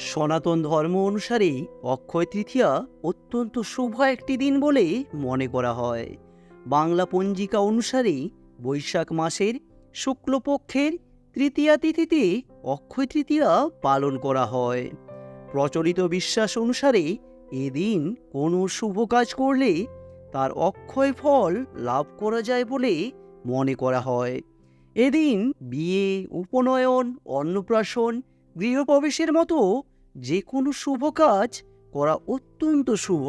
সনাতন ধর্ম অনুসারে অক্ষয় তৃতীয়া অত্যন্ত শুভ একটি দিন বলে মনে করা হয়। বাংলা পঞ্জিকা অনুসারে বৈশাখ মাসের শুক্লপক্ষের তৃতীয়া তিথিতে অক্ষয় তৃতীয়া পালন করা হয়। প্রচলিত বিশ্বাস অনুসারে এদিন কোনো শুভ কাজ করলে তার অক্ষয় ফল লাভ করা যায় বলে মনে করা হয়। এদিন বিয়ে, উপনয়ন, অন্নপ্রাশন গৃহপ্রবেশের মতো যে কোনো শুভ কাজ করা অত্যন্ত শুভ।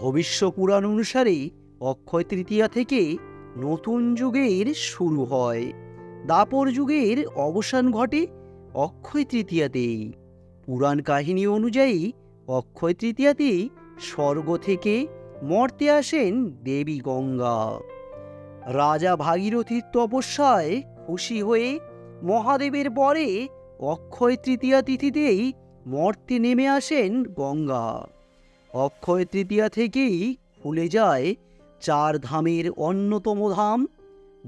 ভবিষ্য পুরাণ অনুসারে অক্ষয় তৃতীয়া থেকে নতুন যুগের শুরু হয়। দাপর যুগের অবসান ঘটে অক্ষয় তৃতীয়াতেই। পুরাণ কাহিনী অনুযায়ী অক্ষয় তৃতীয়াতেই স্বর্গ থেকে মর্তে আসেন দেবী গঙ্গা। রাজা ভাগীরথীর তপস্যায় খুশি হয়ে মহাদেবের পরে অক্ষয় তৃতীয়া তিথিতেই মর্তে নেমে আসেন গঙ্গা। অক্ষয় তৃতীয়া থেকেই খুলে যায় চার ধামের অন্যতম ধাম,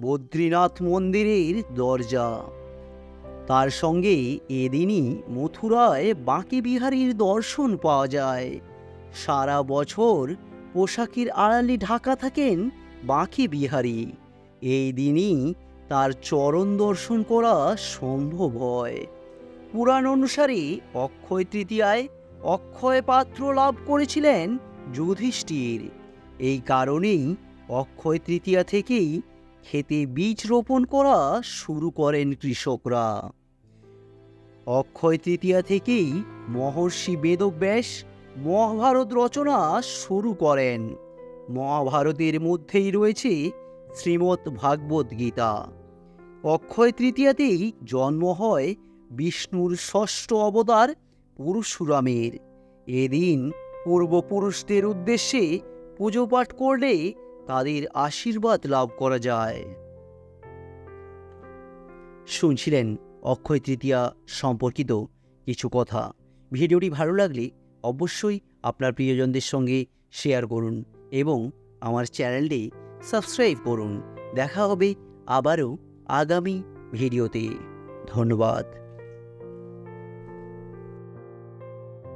বদ্রীনাথ মন্দিরের দরজা। তার সঙ্গে এদিনই মথুরায় বাঁকে বিহারীর দর্শন পাওয়া যায়। সারা বছর পোশাকের আড়ালে ঢাকা থাকেন বাঁকে বিহারী। এই দিনই তার চরণ দর্শন করা সম্ভব হয়। পুরাণ অনুসারে অক্ষয় তৃতীয়ায় অক্ষয় পাত্র লাভ করেছিলেন যুধিষ্ঠির। এই কারণেই অক্ষয় তৃতীয়া থেকেই খেতে বীজ রোপণ করা শুরু করেন কৃষকরা। অক্ষয় তৃতীয়া থেকেই মহর্ষি বেদব্যাস মহাভারত রচনা শুরু করেন। মহাভারতের মধ্যেই রয়েছে শ্রীমৎ ভাগবত গীতা। অক্ষয় তৃতীয়াতেই জন্ম হয় বিষ্ণুর ষষ্ঠ অবতার পরশুরামের। এদিন পূর্বপুরুষদের উদ্দেশ্যে পুজো পাঠ করলে তাদের আশীর্বাদ লাভ করা যায়। শুনছিলেন অক্ষয় তৃতীয়া সম্পর্কিত কিছু কথা। ভিডিওটি ভালো লাগলে অবশ্যই আপনার প্রিয়জনদের সঙ্গে শেয়ার করুন এবং আমার চ্যানেলটি সাবস্ক্রাইব করুন। দেখা হবে আবারও আগামী ভিডিওতে। ধন্যবাদ।